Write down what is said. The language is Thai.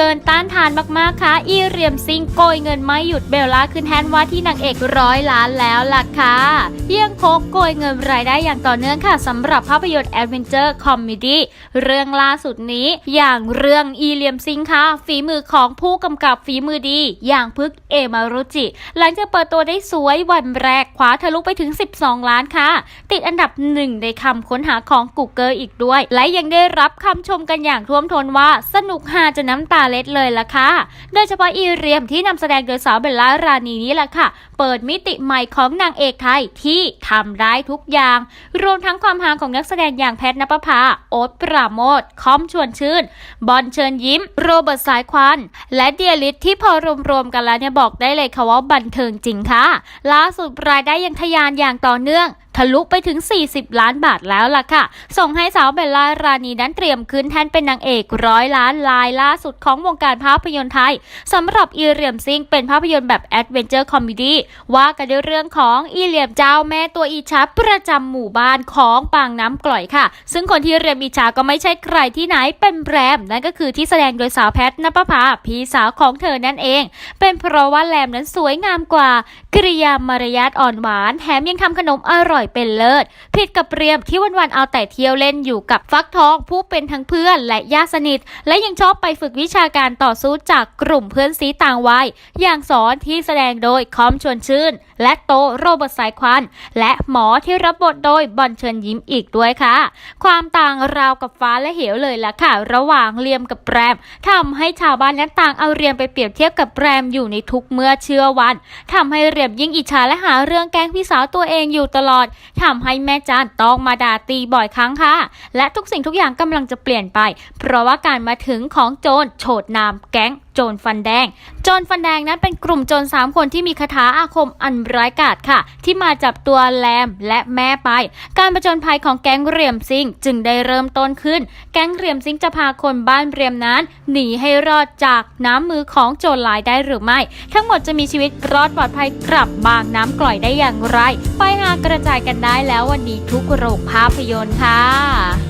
กินต้านทานมากๆค่ะ อีเรียมซิงโกยเงินไม่หยุดเบลล่าขึ้นแทนว่าที่นางเอกร้อยล้านแล้วล่ะค่ะยังคงโกยเงินรายได้อย่างต่อเนื่องค่ะสำหรับภาพยนตร์แอดเวนเจอร์คอมเมดี้เรื่องล่าสุดนี้ อย่างเรื่องอีเลียมซิงค่ะ ฝีมือของผู้กำกับฝีมือดี อย่างพึกเอมารุจิ หลังจากเปิดตัวได้สวยวันแรกคว้าทะลุไปถึง 12 ล้านค่ะ ติดอันดับหนึ่งในคำค้นหาของ Google อีกด้วย และยังได้รับคำชมกันอย่างท่วมท้นว่าสนุกฮาจะน้ำตาเล็ดเลยล่ะค่ะ โดยเฉพาะอีเรียมที่นำแสดงโดยสาวเบลล่ารานีนี้แหละค่ะ เปิดมิติใหม่ของนางเอกไทยที่ทำได้ทุกอย่าง รวมทั้งความฮาของนักแสดงอย่างแพทนปภาโอ๊ตปราโมทคอมชวนชื่น บอลเชิญยิ้ม โรเบิร์ตสายควัน และเดียลิทที่พอรวมๆกันแล้วเนี่ยบอกได้เลยค่ะว่าบันเทิงจริงค่ะ ล่าสุดรายได้ยังทะยานอย่างต่อเนื่อง ลุไปถึง 40 ล้านบาทแล้วล่ะค่ะ ส่งให้สาวเบลล่ารานีนั้นเตรียมขึ้นแทนเป็นนางเอกร้อยล้านลายล่าสุดของวงการภาพยนตร์ไทยสำหรับอีเรียมซิงเป็นภาพยนตร์แบบแอดเวนเจอร์คอมเมดี้ว่ากันด้วยเรื่องของอีเรียมเจ้าแม่ตัวอีชาประจำหมู่บ้านของปางน้ำกล่อยค่ะ ซึ่งคนที่เรียมอีชาก็ไม่ใช่ใครที่ไหนเป็นแรมนั่นก็คือที่แสดงโดยสาวแพทนปภาพี่สาวของเธอนั่นเอง เป็นเพราะว่าแรมนั้นสวยงามกว่า กริยามารยาทอ่อนหวานแถมยังทำขนมอร่อยเป็นเลิศ ผิดกับเรียมที่วันๆเอาแต่เที่ยวเล่นอยู่กับฟักทองผู้เป็นทั้งเพื่อนและญาติสนิท และยังชอบไปฝึกวิชาการต่อสู้จากกลุ่มเพื่อนซีต่างวัย อย่างสอนที่แสดงโดยคอมชวนชื่น และโตโรเบิร์ตสายควัน และหมอที่รับบทโดยบอลเชิญยิ้มอีกด้วยค่ะ ความต่างราวกับฟ้าและเหวเลยล่ะค่ะ ระหว่างเรียมกับแรมทำให้ชาวบ้านนั้นต่างเอาเรียมไปเปรียบเทียบกับแรมอยู่ในทุกเมื่อเชื่อวันทำให้เรียมยิ่งอิจฉาและหาเรื่องแกล้งพี่สาวตัวเองอยู่ตลอดทำให้แม่จานต้องมาด่าตีบ่อยครั้งค่ะ และทุกสิ่งทุกอย่างกำลังจะเปลี่ยนไป เพราะว่าการมาถึงของโจรโฉดนามแก๊งโจรฟันแดง โจรฟันแดงนั้นเป็นกลุ่มโจรสามคนที่มีคาถาอาคมอันร้ายกาจค่ะ ที่มาจับตัวแรมและแม่ไป การประจนภัยของแก๊งเรียมซิงจึงได้เริ่มต้นขึ้น แก๊งเรียมซิงจะพาคนบ้านเรียมนั้นหนีให้รอดจากน้ำมือของโจรลายได้หรือไม่ ทั้งหมดจะมีชีวิตรอดปลอดภัยกลับบางน้ำกล่อยได้อย่างไร ไปหากระจายกันได้แล้ววันนี้ทุกโรงภาพยนตร์ค่ะ